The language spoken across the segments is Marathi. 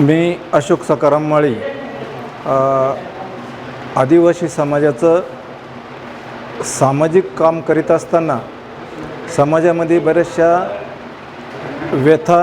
मी अशोक सकाराम माळी आदिवासी समाजाचं सामाजिक काम करीत असताना समाजामध्ये बऱ्याचशा व्यथा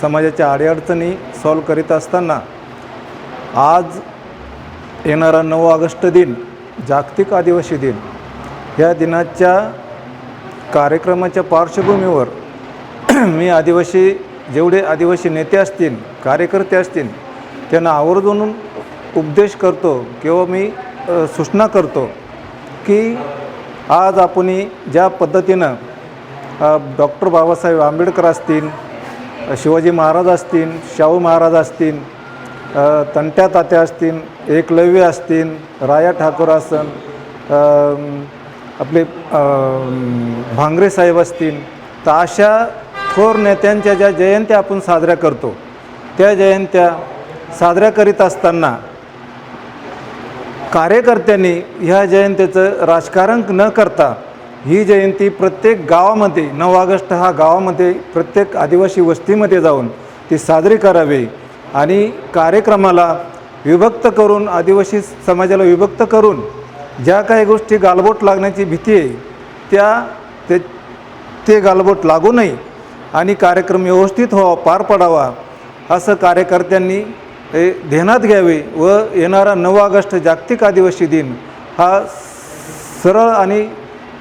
समाजाच्या अडीअडचणी सॉल्व करीत असताना आज येणारा नऊ ऑगस्ट दिन जागतिक आदिवासी दिन या दिनाच्या कार्यक्रमाच्या पार्श्वभूमीवर मी आदिवासी जेवढे आदिवासी नेते असतील कार्यकर्ते असतील त्यांना आवर्जून उपदेश करतो किंवा मी सूचना करतो की आज आपण ज्या पद्धतीनं डॉक्टर बाबासाहेब आंबेडकर असतील शिवाजी महाराज असतील शाहू महाराज असतील तंट्या तात्या असतील एकलव्य असतील राया ठाकूर असन आपले भांगरे साहेब असतील तर अशा थोर नेत्यांच्या ज्या जयंत्या आपण साजऱ्या करतो त्या जयंत्या साजऱ्या करीत असताना कार्यकर्त्यांनी ह्या जयंतीचं राजकारण न करता ही जयंती प्रत्येक गावामध्ये नऊ ऑगस्ट हा गावामध्ये प्रत्येक आदिवासी वस्तीमध्ये जाऊन ती साजरी करावी आणि कार्यक्रमाला विभक्त करून आदिवासी समाजाला विभक्त करून ज्या काही गोष्टी गालबोट लागण्याची भीती आहे त्या ते ते गालबोट लागू नये. आणि कार्यक्रम व्यवस्थित व्हावा पार पडावा. असं कार्यकर्त्यांनी हे ध्यानात घ्यावे व येणारा नऊ ऑगस्ट जागतिक आदिवासी दिन हा सरळ आणि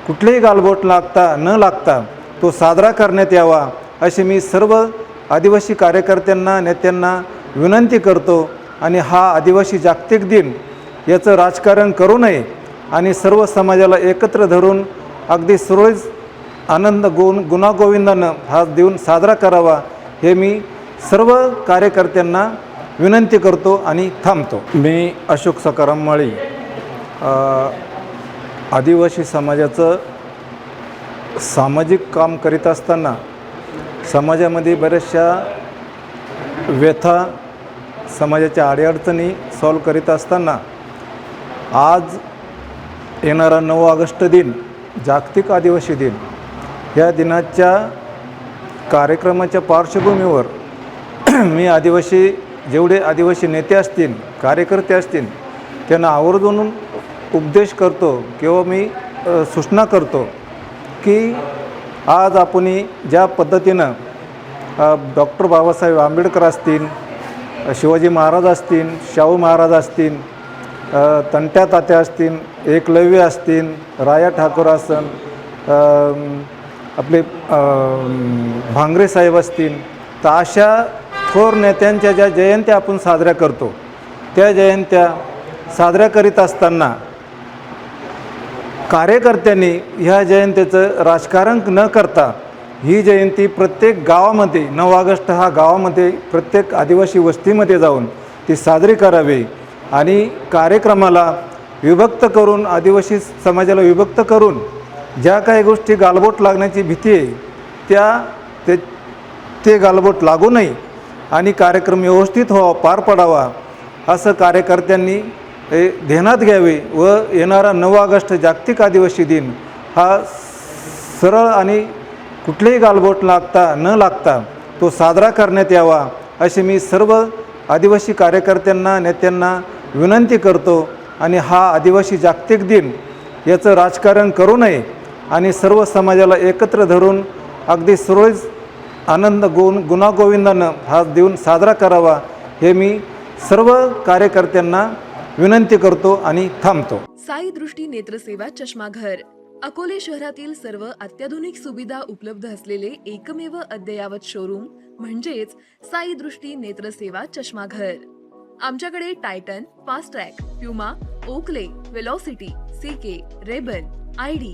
कुठलेही गालबोट लागता न लागता तो साजरा करण्यात यावा अशी मी सर्व आदिवासी कार्यकर्त्यांना नेत्यांना विनंती करतो आणि हा आदिवासी जागतिक दिन याचं राजकारण करू नये आणि सर्व समाजाला एकत्र धरून अगदी सुरळीत आनंद गुण गुणागोविंदानं हा देऊन साजरा करावा हे मी सर्व कार्यकर्त्यांना विनंती करतो आणि थांबतो. मी अशोक सकाराम माळी आदिवासी समाजाचं सामाजिक काम करीत असताना समाजामध्ये बऱ्याचशा व्यथा समाजाच्या अडीअडचणी सॉल्व करीत असताना आज येणारा नऊ ऑगस्ट दिन जागतिक आदिवासी दिन. या दिनाच्या कार्यक्रमाच्या पार्श्वभूमीवर मी आदिवासी जेवढे आदिवासी नेते असतील कार्यकर्ते असतील त्यांना आवर्जून उपदेश करतो किंवा मी सूचना करतो की आज आपण ज्या पद्धतीनं डॉक्टर बाबासाहेब आंबेडकर असतील शिवाजी महाराज असतील शाहू महाराज असतील तंट्या तात्या असतील एकलव्य असतील राया ठाकूर असन आपले भांगरे साहेब असतील तर अशा थोर नेत्यांच्या ज्या जयंत्या आपण साजऱ्या करतो त्या जयंत्या साजऱ्या करीत असताना कार्यकर्त्यांनी ह्या जयंतीचं राजकारण न करता ही जयंती प्रत्येक गावामध्ये नऊ ऑगस्ट हा गावामध्ये प्रत्येक आदिवासी वस्तीमध्ये जाऊन ती साजरी करावी आणि कार्यक्रमाला विभक्त करून आदिवासी समाजाला विभक्त करून ज्या काही गोष्टी गालबोट लागण्याची भीती आहे त्या ते ते गालबोट लागू नये आणि कार्यक्रम व्यवस्थित व्हावा पार पडावा असं कार्यकर्त्यांनी ध्यानात घ्यावे व येणारा नऊ ऑगस्ट जागतिक आदिवासी दिन हा सरळ आणि कुठलेही गालबोट लागता न लागता तो साजरा करण्यात यावा अशी मी सर्व आदिवासी कार्यकर्त्यांना नेत्यांना विनंती करतो आणि हा आदिवासी जागतिक दिन याचं राजकारण करू नये. आणि सर्व समाजाला एकत्र धरून अगदी सुरळीत आनंद गुण गुणागोविंदानं हा देऊन साजरा करावा हे मी सर्व कार्यकर्त्यांना विनंती करतो आणि थांबतो. साई दृष्टी नेत्रसेवा चष्माघर. अकोले शहरातील सर्व अत्याधुनिक सुविधा उपलब्ध असलेले एकमेव अद्ययावत शोरूम म्हणजेच साई दृष्टी नेत्रसेवा चष्माघर. आमच्याकडे Titan fast track Puma Oakley Velocity C K Rayban I D